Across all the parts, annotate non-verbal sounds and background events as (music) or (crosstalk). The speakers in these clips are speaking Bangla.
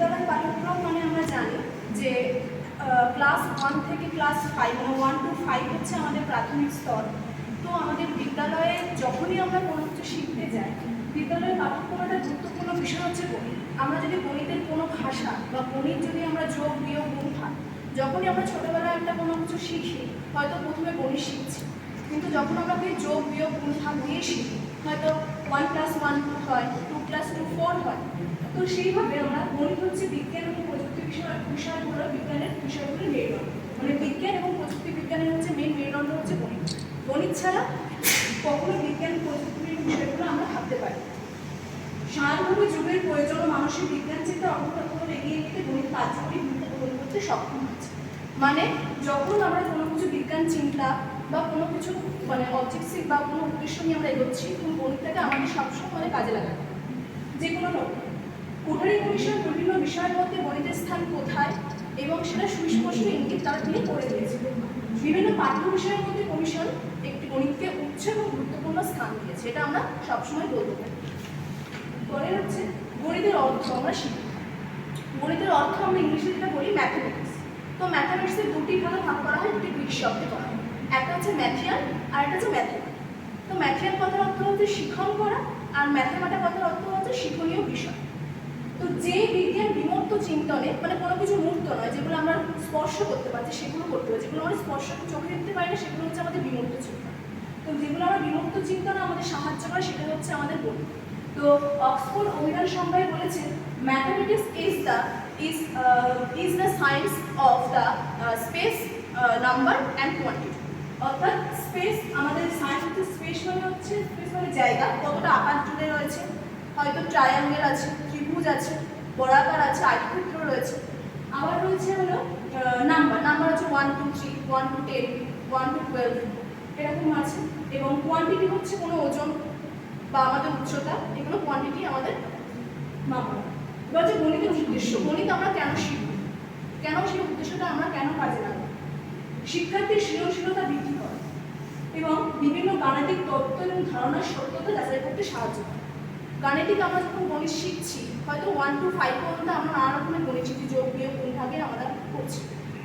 বিদ্যালয় পাঠ্যক্রম মানে আমরা জানি যে ক্লাস ওয়ান থেকে ক্লাস ফাইভ মানে ওয়ান টু ফাইভ হচ্ছে আমাদের প্রাথমিক স্তর। তো আমাদের বিদ্যালয়ে যখনই আমরা কোনো কিছু শিখতে যাই, বিদ্যালয়ের পাঠ্যক্রমের একটা গুরুত্বপূর্ণ বিষয় হচ্ছে গণিত। আমরা যদি গণিতের কোনো ভাষা বা গণিত যদি আমরা যোগ, বিয়োগ, গুণ ভাগ, যখনই আমরা ছোটোবেলায় একটা কোনো কিছু শিখি, হয়তো প্রথমে গণিত শিখছি। কিন্তু যখন আমরা যোগ, বিয়োগ, গুণ ভাগ দিয়ে শিখি, হয়তো ওয়ান প্লাস ওয়ান হয় টু প্লাস টু ফোর হয়। তো সেইভাবে আমরা গণিত হচ্ছে বিজ্ঞান এবং প্রযুক্তি বিষয় বিষয়গুলো, বিজ্ঞানের বিষয়গুলো মেরুদণ্ড মানে বিজ্ঞান এবং প্রযুক্তি বিজ্ঞানের হচ্ছে মেন মেরুদণ্ড হচ্ছে গণিত। গণিত ছাড়া কখনো বিজ্ঞান প্রযুক্তির বিষয়গুলো আমরা ভাবতে পারি না। যুগের প্রয়োজন মানসিক বিজ্ঞান চিন্তা অগ্রগতি এগিয়ে নিতে গণিত কার্যকরী ভূমিকা গ্রহণ করতে সক্ষম হচ্ছে। মানে যখন আমরা কোনো কিছু বিজ্ঞান, চিন্তা বা কোনো কিছু মানে অবজেক্টিভ বা কোনো উদ্দেশ্য নিয়ে আমরা এগোচ্ছি তখন গণিতটাকে আমাদের সবসময় মানে কাজে লাগাতে যে কোনো লক্ষ্য কোঠারি কমিশন বিভিন্ন বিষয়ের মধ্যে গণিতের স্থান কোথায় এবং সেটা সুস্পষ্ট ইঙ্গিত তারা তিনি করে দিয়েছে। বিভিন্ন পাঠ্য বিষয়ের মধ্যে কমিশন একটি গণিতকে উচ্চ এবং গুরুত্বপূর্ণ স্থান দিয়েছে, এটা আমরা সবসময় বলতে পারি পরে হচ্ছে গণিতের অর্থ আমরা শিখি। গণিতের অর্থ আমরা ইংলিশে যেটা বলি ম্যাথামেটিক্স তো ম্যাথামেটিক্সের দুটি ভাগে ভাগ করা হয়, দুটি গ্রিক শব্দে করা হয়। একটা হচ্ছে ম্যাথিয়ান আর একটা হচ্ছে ম্যাথেমা তো ম্যাথিয়ান কথার অর্থ হচ্ছে শিখন করা আর ম্যাথেমাটা কথার অর্থ হচ্ছে শিক্ষণীয় বিষয়। তো যে বিজ্ঞান বিমূর্ত চিন্তনে মানে কোনো কিছু মূর্ত নয়, যেগুলো আমরা স্পর্শ করতে পারছি, সেগুলো করতে পারি যেগুলো আমরা স্পর্শ চোখে দেখতে পারি না, সেগুলো হচ্ছে আমাদের বিমূর্ত চিন্তন তো যেগুলো আমরা বিমূর্ত চিন্তনে আমাদের সাহায্য করে, সেটা হচ্ছে আমাদের গণিত তো অক্সফোর্ড অভিধান সংজ্ঞায় বলেছে mathematics is the is is the science of the space number and quantity অর্থাৎ স্পেস আমাদের সায়েন্স হচ্ছে স্পেস মানে হচ্ছে স্পেস মানে জায়গা, কতটা আকার জুড়ে রয়েছে, হয়তো ট্রায়াঙ্গেল আছে, ত্রিভুজ আছে বর্গাকার আছে, আয়তক্ষেত্র রয়েছে। আবার রয়েছে হলো নাম্বার নাম্বার হচ্ছে one two three one two ten one two twelve এরকম আছে। এবং কোয়ান্টিটি হচ্ছে কোনো ওজন বা আমাদের উচ্চতা, এগুলো কোয়ান্টিটি আমাদের মাপা। এবার হচ্ছে গণিতের উদ্দেশ্য। গণিত আমরা কেন শিখব? কেন সেই উদ্দেশ্যটা আমরা কেন কাজে লাগাবো? শিক্ষার্থীর সৃজনশীলতা বৃদ্ধি এবং বিভিন্ন গাণিতিক তত্ত্ব এবং ধারণার সত্যতা যাচাই করতে সাহায্য করে। গাণিতিক আমরা যখন গণিত শিখছি, হয়তো ওয়ান টু ফাইভ পর্যন্ত আমরা নানা রকমের গণিত শিখছি যোগ বিয়োগ কোন ভাগে আমরা করছি।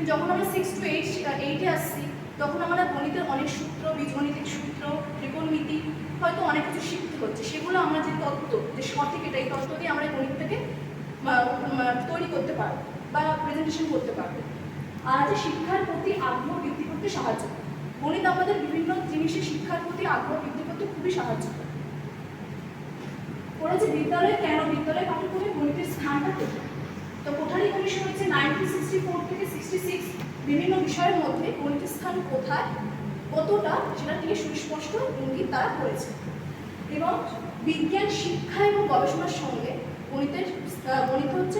যখন আমরা সিক্স টু এইট এইটে আসছি, তখন আমরা গণিতের অনেক সূত্র বীজগণিতিক সূত্র, ত্রিকোণমিতি, হয়তো অনেক কিছু শিখতে হচ্ছে। সেগুলো আমরা যে তত্ত্ব, যে সঠিক এটা, এই তত্ত্ব দিয়ে আমরা গণিতটাকে তৈরি করতে পারব বা প্রেজেন্টেশন করতে পারব। আর আছে শিক্ষার প্রতি আগ্রহ বৃদ্ধি করতে সাহায্য করে। গণিত আমাদের বিভিন্ন জিনিসের শিক্ষার প্রতি আগ্রহ বৃদ্ধি করতে খুবই সাহায্য করে। পড়েছে বিদ্যালয়ে কেন? বিদ্যালয়ে বিদ্যালয় পাঠ্যক্রমে গণিতের স্থানটা কোথায় তো কোঠারি কমিশন হচ্ছে নাইনটিন সিক্সটি ফোর থেকে সিক্সটি সিক্স বিভিন্ন বিষয়ের মধ্যে গণিতের স্থান কোথায়, কতটা, সেটা তিনি সুস্পষ্ট ইঙ্গিত তারা করেছে। এবং বিজ্ঞান, শিক্ষা এবং গবেষণার সঙ্গে গণিতের গণিত হচ্ছে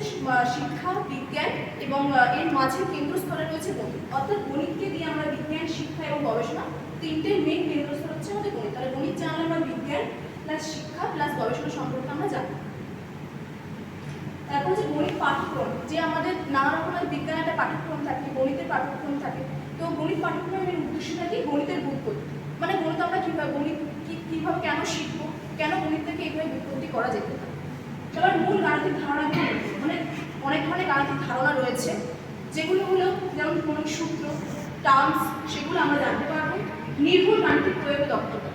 শিক্ষা, বিজ্ঞান এবং এর মাঝে কেন্দ্রস্থলে রয়েছে গণিত। অর্থাৎ গণিতকে দিয়ে আমরা বিজ্ঞান, শিক্ষা এবং গবেষণা তিনটে মেন কেন্দ্রস্থল হচ্ছে আমাদের গণিত। তাহলে গণিত জানলে আমরা বিজ্ঞান প্লাস শিক্ষা প্লাস গবেষণা সম্পর্কে আমরা জানি তারপর হচ্ছে গণিত পাঠ্যক্রম। যে আমাদের নানা রকমের বিজ্ঞান একটা পাঠ্যক্রম থাকে, গণিতের পাঠ্যক্রম থাকে, তো গণিত পাঠ্যক্রমের উদ্দেশ্যটা কি? গণিতের বুৎপত্তি মানে গণিত আমরা কীভাবে, গণিত কীভাবে কেন শিখব? কেন গণিত থেকে এইভাবে বুৎপত্তি করা যেতে পারে? এবার মূল গাণিতিক ধারণা মানে অনেক ধরনের গাণিতিক ধারণা রয়েছে। যেগুলো হলো যেমন কোনো সূত্র টার্মস সেগুলো আমরা জানতে পারব। নির্ভুল গাণিতিক প্রয়োগে দক্ষতা।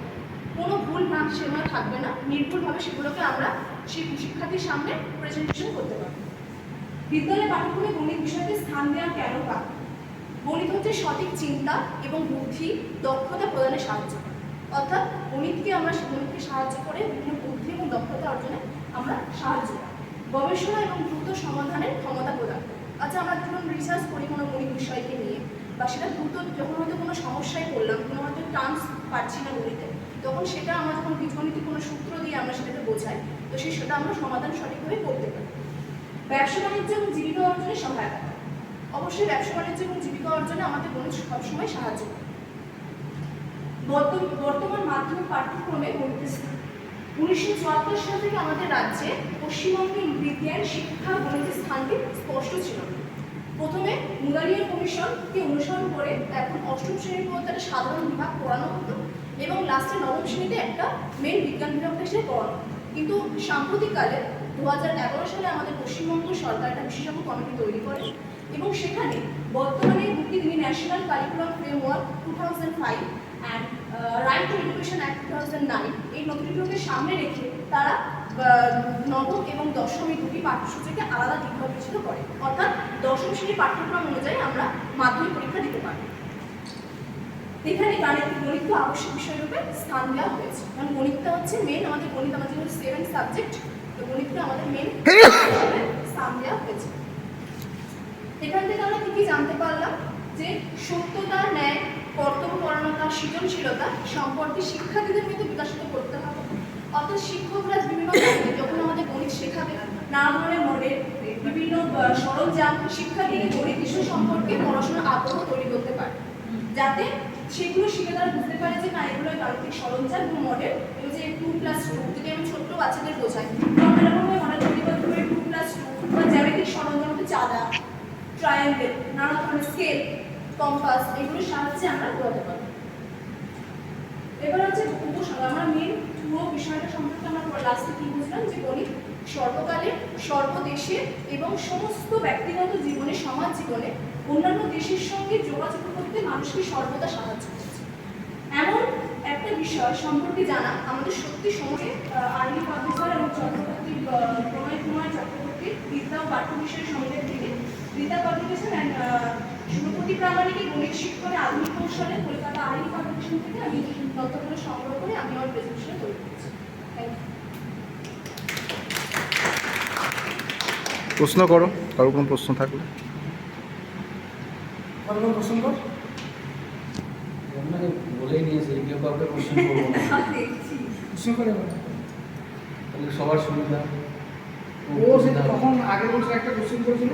কোনো ভুল ভাগ সেগুলো থাকবে না। নির্ভুলভাবে সেগুলোকে আমরা শিক- শিক্ষার্থীর সামনে প্রেজেন্টেশন করতে পারব। বিদ্যালয় পাঠ্যক্রমে গণিত বিষয়কে স্থান দেওয়া কেন পাব গণিত হচ্ছে সঠিক চিন্তা এবং বুদ্ধি দক্ষতা প্রদানে সাহায্য অর্থাৎ গণিতকে আমরা গণিতকে সাহায্য করে বিভিন্ন বুদ্ধি এবং দক্ষতা অর্জনে আমরা সাহায্য গবেষণা এবং দ্রুত সমাধানের ক্ষমতা প্রদান আচ্ছা আমরা যখন রিসার্চ করি কোনো গণিত বিষয়কে নিয়ে, বা সেটা দ্রুত যখন হয়তো কোনো সমস্যায় পড়লাম, কোনো হয়তো টার্মস পাচ্ছি না গণিতে তখন সেটা আমরা যখন বীজগণিতিক কোনো সূত্র দিয়ে আমরা সেটাকে বোঝাই, তো সেই সেটা আমরা সমাধান সঠিকভাবে করতে পারি। ব্যবসা বাণিজ্য এবং জীবিকা অর্জনে সহায়তা অবশ্যই ব্যবসা বাণিজ্য এবং জীবিকা অর্জনে আমাদের গণিত সবসময় সাহায্য করে। বর্ত- বর্তমান মাধ্যমিক পাঠ্যক্রমে গণিতের স্থান উনিশশো চুয়াত্তর সাল থেকে আমাদের রাজ্যে পশ্চিমবঙ্গে বিজ্ঞান শিক্ষা গণিতের স্থানটি স্পষ্ট ছিল প্রথমে মুদারিয়া কমিশনকে অনুসরণ করে এখন অষ্টম শ্রেণি পর্যন্ত একটা সাধারণ বিভাগ পড়ানো হতো এবং লাস্টে নবম শ্রেণীতে একটা মেন বিজ্ঞান বিভাগটা হিসেবে পড়ানো। কিন্তু সাম্প্রতিককালে দু হাজার এগারো সালে আমাদের পশ্চিমবঙ্গ সরকার একটা বিশেষজ্ঞ কমিটি তৈরি করে এবং সেখানে বর্তমানে two thousand five and right to education act two thousand nine এই নথিগুলোকে সামনে রেখে তারা নবম এবং দশমী দুটি পাঠ্যসূচিকে আলাদা বিবেচিত করে। অর্থাৎ দশম শ্রেণির পাঠ্যক্রম অনুযায়ী আমরা মাধ্যমিক পরীক্ষা দিতে পারি। এখানে গাণিতিক গণিত আবশ্যক বিষয়রূপে স্থান দেওয়া হয়েছে। কারণ গণিতটা হচ্ছে মেন আমাদের গণিত আমাদের সেভেন সাবজেক্ট তো গণিতটা আমাদের মেন (coughs) স্থান দেওয়া হয়েছে। এখান থেকে আমরা কি কি জানতে পারলাম? যে সত্যতা, ন্যায় কর্তব্যপরণতা সৃজনশীলতা সম্পর্কে শিক্ষার্থীদের মধ্যে বিকাশিত করতে হবে। অর্থাৎ শিক্ষকরা বিভিন্ন যখন আমাদের গণিত শেখাবে, নানা ধরনের মডেল, বিভিন্ন সরঞ্জাম শিক্ষার্থীদের গণিত বিষয় সম্পর্কে পড়াশোনার আগ্রহ তৈরি করতে পারে। যাতে সেগুলো শিখে তারা বুঝতে পারে যে, না এগুলো গাণিতিক সরঞ্জাম এবং মডেল। এবং যে টু প্লাস টু যদি আমি ছোট্ট বাচ্চাদের বোঝাই, তো আমরা এরকমভাবে মডেল তৈরি টু প্লাস টু বা জ্যামিতিক সরঞ্জাম ট্রায়াঙ্গেল নানা ধরনের স্কেল কম্পাস এগুলোর সাহায্যে আমরা বোঝাতে পারি এবার হচ্ছে উপসর্গ আমরা মেন পুরো বিষয়টা সম্পর্কে আমরা লাস্টে কি বুঝলাম? যে গণিত সর্বকালে, সর্বদেশে এবং সমস্ত ব্যক্তিগত জীবনে, সমাজ জীবনে অন্যান্য দেশের সঙ্গে যোগাযোগ করতে মানুষকে সর্বদা সাহায্য একটা বিষয় সম্পর্কে জানা। আমাদের সত্যি সমাজে আর্লি পাবলিকার এবং চট্টোপাধ্যায় প্রণয় কুমার চট্টোপাধ্যায় বিদ্যা ও পাঠ্য বিষয়ের সঙ্গে থেকে বিদ্যা পাবলিকেশন অ্যান্ড সুরপতি প্রামাণিকের গণিত শিক্ষণে আধুনিক কৌশলে কলকাতা আর্লি পাবলিকেশন থেকে আমি তথ্যগুলো সংগ্রহ করে আমি আমার প্রেজেন্টেশন তৈরি করেছি। প্রশ্ন করো কারও কোনো প্রশ্ন থাকলে। কোনো প্রশ্ন কর মানে বলেই নিয়েছে কেউ কাউকে কোশ্চেন করব হ্যাঁ, তাহলে সবার সুবিধা। ও সেটা তখন আগে বছর একটা কোশ্চেন করেছিল?